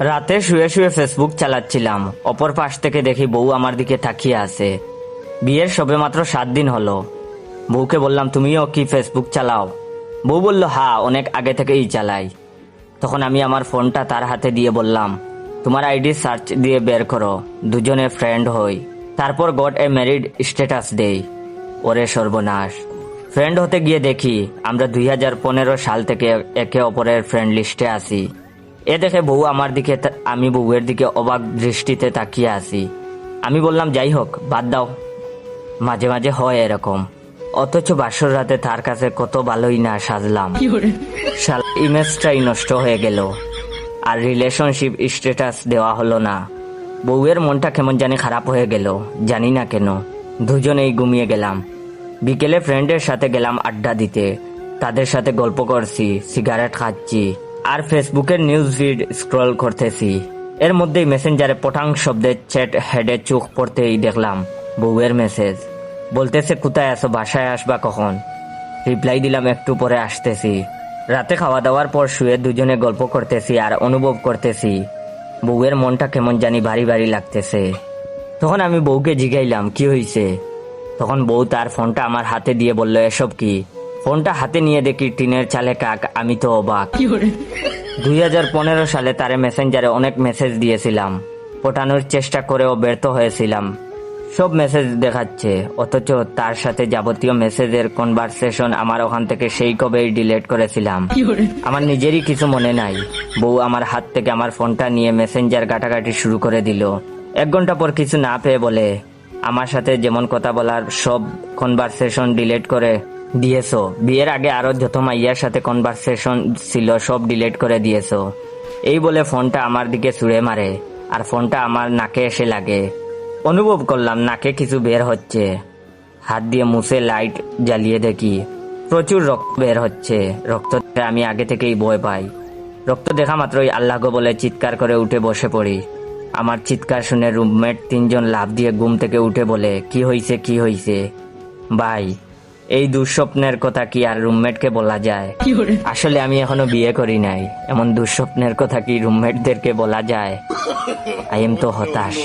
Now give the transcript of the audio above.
রাতে শুয়ে শুয়ে ফেসবুক চালাচ্ছিলাম। অপর পাশ থেকে দেখি বউ আমার দিকে তাকিয়ে আছে। বিয়ের সবে মাত্র সাত দিন হলো। বউকে বললাম, তুমিও কি ফেসবুক চালাও? বউ বলল হ্যাঁ অনেক আগে থেকেই চালাই। তখন আমি আমার ফোনটা তার হাতে দিয়ে বললাম, তোমার আইডি সার্চ দিয়ে বের করো, দুজনে ফ্রেন্ড হই। তারপর গড এ ম্যারিড স্ট্যাটাস দেই, ওরে সর্বনাশ। ফ্রেন্ড হতে গিয়ে দেখি, আমরা দুই হাজার পনেরো সাল থেকে একে অপরের ফ্রেন্ড লিস্টে আছি। এ দেখে বউ আমার দিকে আমি বউয়ের দিকে অবাক দৃষ্টিতে তাকিয়ে আছি। আমি বললাম যাই হোক বাদ দাও। মাঝে মাঝে হয় এরকম। অথচ বাসর রাতে তার কাছে কত ভালোই না সাজলাম। ইমেজটাই নষ্ট হয়ে গেল। আর রিলেশনশিপ স্ট্যাটাস দেওয়া হলো না। বউয়ের মনটা কেমন জানি খারাপ হয়ে গেল জানি না কেন। দুজনেই ঘুমিয়ে গেলাম। বিকেলে ফ্রেন্ডের সাথে গেলাম আড্ডা দিতে। তাদের সাথে গল্প করছি সিগারেট খাচ্ছি। আর ফেসবুকের নিউজ ফিড স্ক্রল করতেছি। এর মধ্যেই মেসেঞ্জারে পটাং শব্দের চ্যাট হেডে চোখ পড়তেই দেখলাম, বউয়ের মেসেজ বলতেছে, কোথায় আসো বাসায় আসবা কখন? রিপ্লাই দিলাম, একটু পরে আসতেছি। রাতে খাওয়া দাওয়ার পর শুয়ে দুজনে গল্প করতেছি আর অনুভব করতেছি, বউয়ের মনটা কেমন জানি ভারী ভারী লাগতেছে। তখন আমি বউকে জিগাইলাম, কি হইছে? তখন বউ তার ফোনটা আমার হাতে দিয়ে বলল, এসব কি? ফোনটা হাতে নিয়ে দেখি টিনের চালে কাক আমি তো অবাক। দুই হাজার পনেরো সালে তারে মেসেঞ্জারে অনেক মেসেজ দিয়েছিলাম। পটানোর চেষ্টা করেও ব্যর্থ হয়েছিলাম। সব মেসেজ দেখাচ্ছে অথচ তার সাথে যাবতীয় মেসেজের কনভারসেশন আমার ওখান থেকে সেই কবেই ডিলেট করেছিলাম। আমার নিজেরই কিছু মনে নাই। বউ আমার হাত থেকে আমার ফোনটা নিয়ে মেসেঞ্জার ঘাটাঘাটি শুরু করে দিল। এক ঘণ্টা পর কিছু না পেয়ে বলে আমার সাথে যেমন কথা বলার সব কনভারসেশন ডিলেট করে দিয়েছ। বিয়ের আগে আরও যত মাইয়ার সাথে কনভারসেশন ছিল, সব ডিলিট করে দিয়েছ। এই বলে ফোনটা আমার দিকে ছুঁড়ে মারে, আর ফোনটা আমার নাকে এসে লাগে। অনুভব করলাম নাকে কিছু বের হচ্ছে। হাত দিয়ে মুছে লাইট জ্বালিয়ে দেখি, প্রচুর রক্ত বের হচ্ছে। রক্ত আমি আগে থেকেই ভয় পাই। রক্ত দেখা মাত্রই আল্লাহ গো বলে চিৎকার করে উঠে বসে পড়ি। আমার চিৎকার শুনে রুমমেট তিনজন লাভ দিয়ে ঘুম থেকে উঠে বলে, কি হইছে কি হইছে? ভাই এই দুঃস্বপ্নের কথা কি আর রুমমেটকে বলা যায়? আসলে আমি এখনও বিয়ে করি নাই। এমন দুঃস্বপ্নের কথা কি রুমমেটদেরকে বলা যায়? আই এম তো হতাশ।